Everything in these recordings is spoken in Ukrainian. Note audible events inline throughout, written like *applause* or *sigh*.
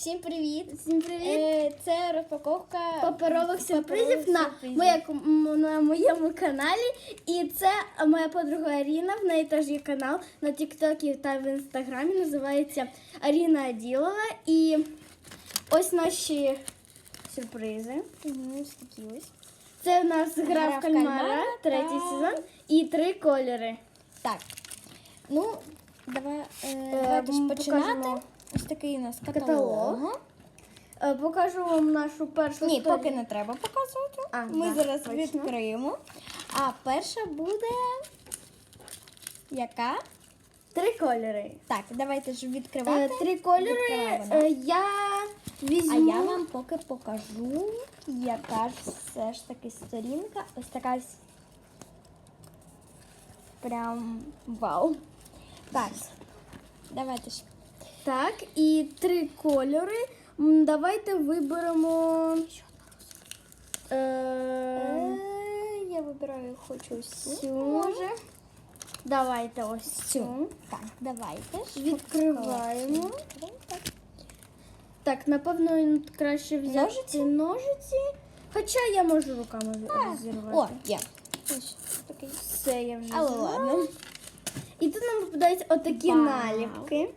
Всім привіт! Всім привіт! Е, Це розпаковка Паперових сюрпризів на, сюрпризів. моя- м- на моєму каналі. І це моя подруга Аріна. В неї теж є канал на Тіктокі та в інстаграмі. Називається Аріна Аділова. І ось наші сюрпризи. Ось такі ось. Це в нас гра, в кальмара, третій сезон і три кольори. Так. Ну, давай, е, Е, давайте ж починати. покажемо Ось такий у нас каталог. каталог. Е, Покажу вам нашу першу Ні, сторінку. поки не треба показувати. А, Ми да, зараз точно. відкриємо. А перша буде яка? Три кольори. Так, давайте ж Е. Три кольори. Е, Я візьму. А я вам поки покажу, яка ж все ж таки сторінка. Ось така ось прям вау. Так, давайте ж. Так, і три кольори. М, Давайте виберемо. Е, Е, Я вибираю, хочу ось цю. цю. Може. Давайте ось цю. Так, давайте ж. Відкриваємо. Так. Так, напевно, краще взяти Ножиці? ножиці. Хоча я можу руками О, розірвати. є. Ось такий. Все, я вже. Але взяла. ладно. І тут нам попадаються отакі Вау. наліпки.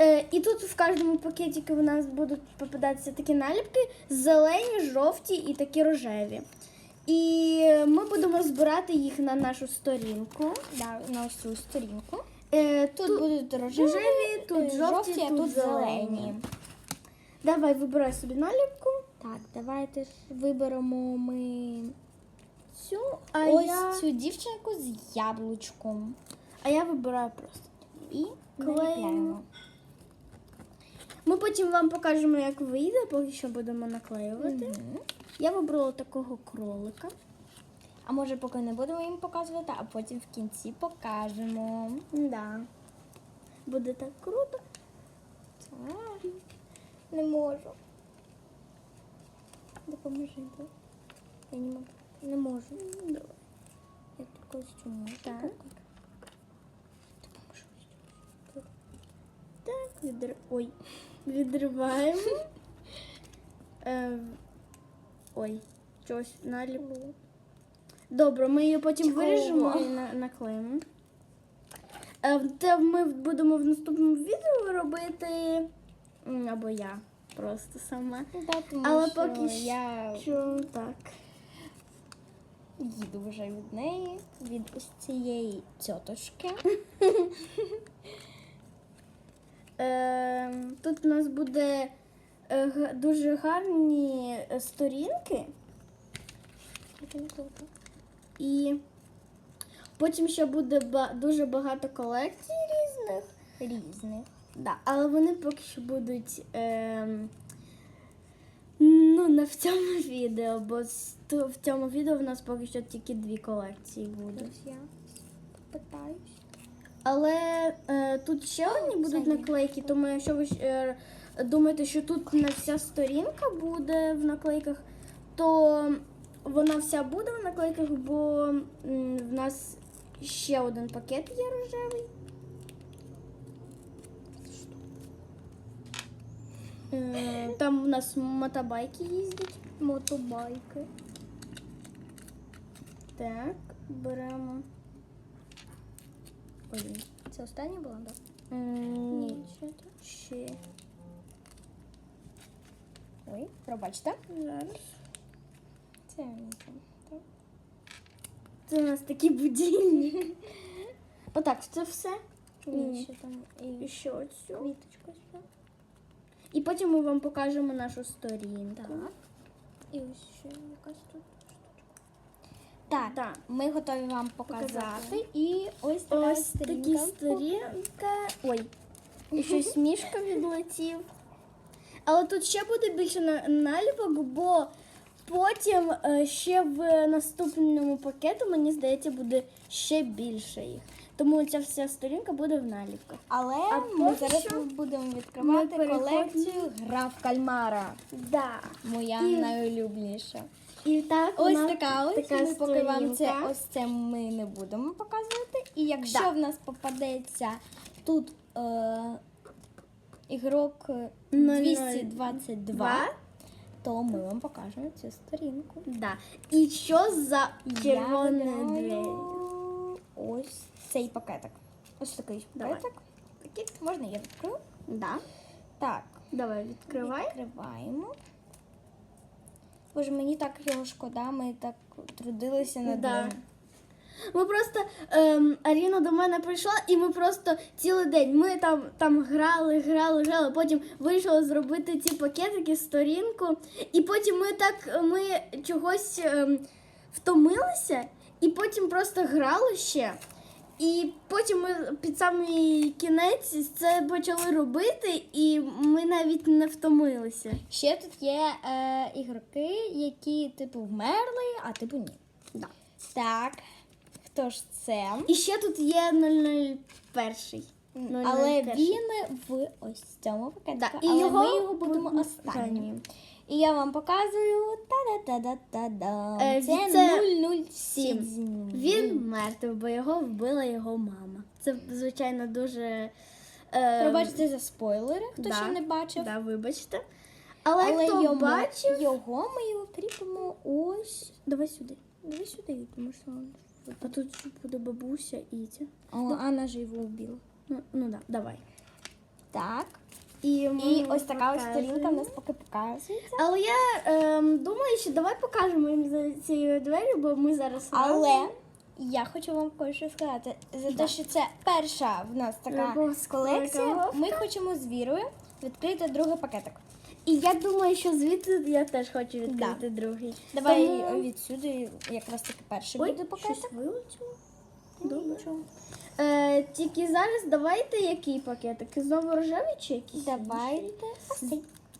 Е, і тут в кожному пакетику у нас будуть попадатися такі наліпки: зелені, жовті і такі рожеві. І ми будемо збирати їх на нашу сторінку. Да, на ось цю сторінку. Е, Тут, будуть рожеві, рожеві, тут е, жовті, а тут тут зелені. Давай вибирай собі наліпку. Так, давайте виберемо ми Цю, а ось я, цю дівчинку з яблучком. а я вибираю просто. І Клеїмо. Ми потім вам покажемо, як вийде, поки що будемо наклеювати. Мгм. Я вибрала такого кролика. А може поки не будемо їм показувати, а потім в кінці покажемо. Да. Буде так круто. Так. Не можу. Допоможи. да? Я не можу. Не можу. Давай. Я цю можу. Так. Так, відр... Ой. Відриваємо. Е, Ой, щось наліпло. Добре, ми її потім Чого? виріжемо і на- наклеїмо. Е, Та ми будемо в наступному відео робити. м, Або я просто сама. Да, тому Але що поки я Що так. їду вже від неї, від ось цієї тьоточки. *laughs* Е, Тут у нас буде е, дуже гарні е, сторінки. І потім ще буде дуже багато колекцій різних. Різних. Да, але вони поки що будуть ем, ну, не в цьому відео, бо в цьому відео в нас поки що тільки дві колекції будуть. Я питаюсь. Але е, тут ще одні будуть наклейки, тому якщо ви е, думаєте, що тут не вся сторінка буде в наклейках, то вона вся буде в наклейках, бо м, в нас ще один пакет є рожевий. Е, Там у нас мотобайки їздять. Мотобайки. Так, беремо. Ой, Це остання була, так? м, ні, Ще тут. ще. Ой, пробачте. Зараз. Це нічого. Так. Це у нас такі будильні. *laughs* Отак, це все. Ні, ще там І і ще оцю. квіточка сюди. І потім ми вам покажемо нашу сторінку. Так. І ось ще якась тут штучка. Так, Так. ми готові вам показати. Показати. І ось така Ось такі сторінка. сторінка. Ой, і щось мішка відлетів. Але тут ще буде більше наліпок, бо потім е, ще в наступному пакету, мені здається, буде ще більше їх. Тому ця вся сторінка буде в наліпках. Але А ми поки зараз що будемо відкривати ми колекцію Гра в кальмара. Да. Моя І- найулюбленіша. І так Ось нас така ось. така ми поки вам це сторінка. ось це ми не будемо показувати. І якщо Да. в нас попадеться тут е, ігрок е, Нуль, 222, Два. то ми вам покажемо цю сторінку. Да. І що за червоні Я двері? вибираю Ось цей пакетик. Ось такий Давай. пакетик. Пакет. Можна я відкрию? Да. Так. Давай, відкривай. Відкриваємо. Боже, мені так його шкода, ми так трудилися над Да. ним. Ми просто ем, Аріна до мене прийшла, і ми просто цілий день ми там, там грали, грали, грали. Потім вийшли зробити ці пакетики, сторінку. І потім ми так ми чогось ем, втомилися, і потім просто грали ще. І потім ми під самий кінець це почали робити, і ми навіть не втомилися. Ще тут є е, ігроки, які типу вмерли, а типу ні. Да. Так. Хто ж це? І ще тут є 001. Але 001. він в ось цьому пакетику. Да, і але його ми його будемо будемо останнім. І я вам показую та-да-та-да-та-да. Е, Це це 007. Він мертвий, бо його вбила його мама. Це, звичайно, дуже. Е, Пробачте за спойлери, хто да, ще не бачив. Да, вибачте. Але, Але хто йому, бачив, його ми його кріпимо ось. давай сюди. Давай сюди, тому що. А тут буде бабуся і це. О, Анна же його вбила. Ну, ну да, давай. Так. І, ми І ось така ось показуємо. сторінка в нас поки показується. Але я ем, думаю, що давай покажемо їм за цією двері, бо ми зараз. Але разом. я хочу вам кое-що сказати. За те, що це перша в нас така Випускова колекція, ми хочемо з вірою відкрити другий пакетик. І я думаю, що звідти я теж хочу відкрити Да. другий. Давай Тому- відсюди якраз таки перший Ой, буде пакетик. щось вилетіло. Нічого. Е, тільки зараз давайте який пакетик? Знову рожевий чи якийсь? Давайте ось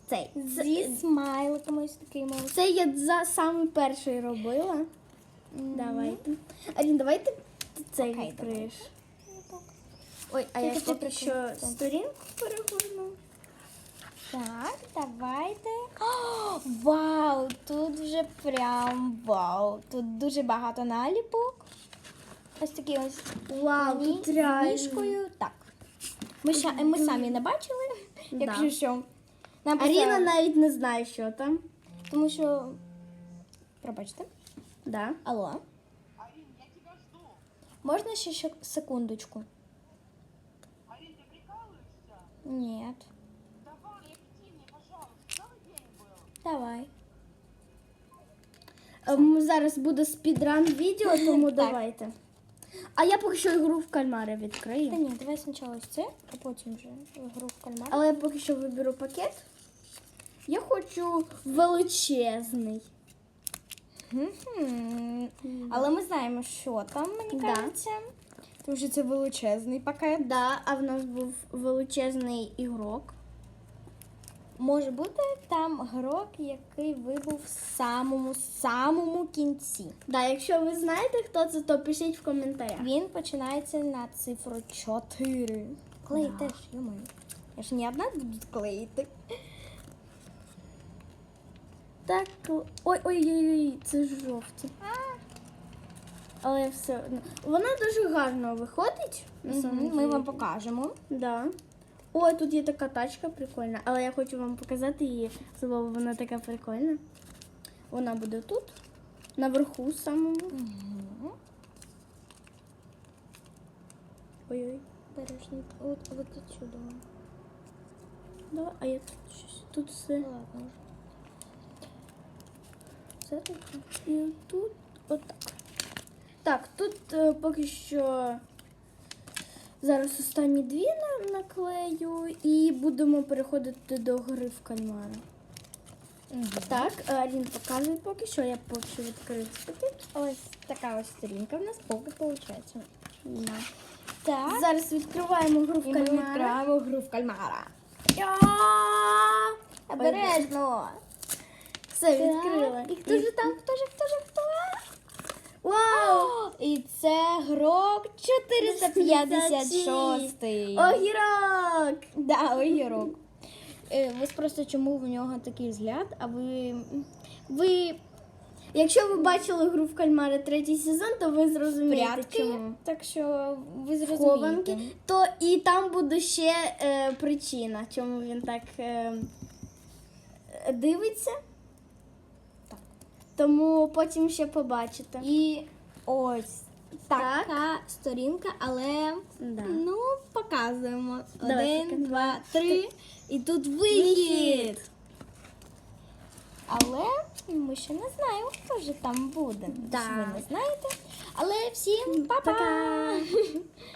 цей. Зі смайликами ось такими. Це я за самий перший робила. Давайте. Арін, давайте ти цей Окей, відкриєш. Ой, а я Тільки ти поки що прикрий. сторінку перегорну. Так, давайте. О, вау! Тут вже прям вау. Тут дуже багато наліпок. Ось такі ось Вау, Ні, тут з реально. ніжкою. Так. Ми, ще, ми самі не бачили, *laughs* Да. якщо що. Нам Аріна просто- навіть не знає, що там. Тому що. Пробачте. Да. Алло. Арин, я тебя жду. Можна ще щек- секундочку? Арин, ты прикалываешься? Ні. Давай, активнее, пожалуйста. Целый день был. Давай. Ем, Зараз буде спідран відео, тому Так. давайте. А я поки що ігру в кальмари Та відкрию. ні, давай спочатку ось це, а потім вже гру в кальмар. Але я поки що виберу пакет. Я хочу величезний. Мгм. Але ми знаємо, що там, мені Да. кажеться. Тому що це величезний пакет. Да, а в нас був величезний ігрок. Може бути там грок, який вибув в самому самому кінці. Да, якщо ви знаєте, хто це, то пишіть в коментарях. Він починається на цифру 4. Клей Да. теж, йомаю. Я ж не одна буду клеїти. Так. Ой, ой, ой, ой, це жовті. Але все одно. Вона дуже гарно виходить. самом Ми вам покажемо. Да. О, тут є така тачка прикольна, але я хочу вам показати її, бо вона така прикольна. Вона буде тут, наверху самому. Ой-ой. Бережно. От, от отсюди. Давай, а я тут щось. Тут все. Ладно. Це таке. І тут отак. Так, тут е, поки що зараз останні дві на- наклею і будемо переходити до гри в кальмара. Так, е, Алін, показуй поки що, я поки що відкрию пакет. Ось така ось сторінка в нас поки виходить. Да. Так. Зараз відкриваємо гру в І ми кальмара. відкриваємо гру в кальмара. Обережно. Все, відкрила. І хто ж там? Хто ж, хто ж, хто? Вау! *gasps* І це грок 456. Огірок! Да, огірок. Е, Ви просто чому в нього такий взгляд, а ви. Ви. Якщо ви бачили гру в кальмари третій сезон, то ви зрозумієте, Прятки, чому. так що ви Хованки, зрозумієте. то і там буде ще е, причина, чому він так е, дивиться. Тому потім ще побачите. І ось Так. така сторінка, але Да. ну показуємо. Давай, Один, два, три. І тут вихід. Але ми ще не знаємо, хто ж там буде. Да. Ви не знаєте. Але всім па-па! *laughs*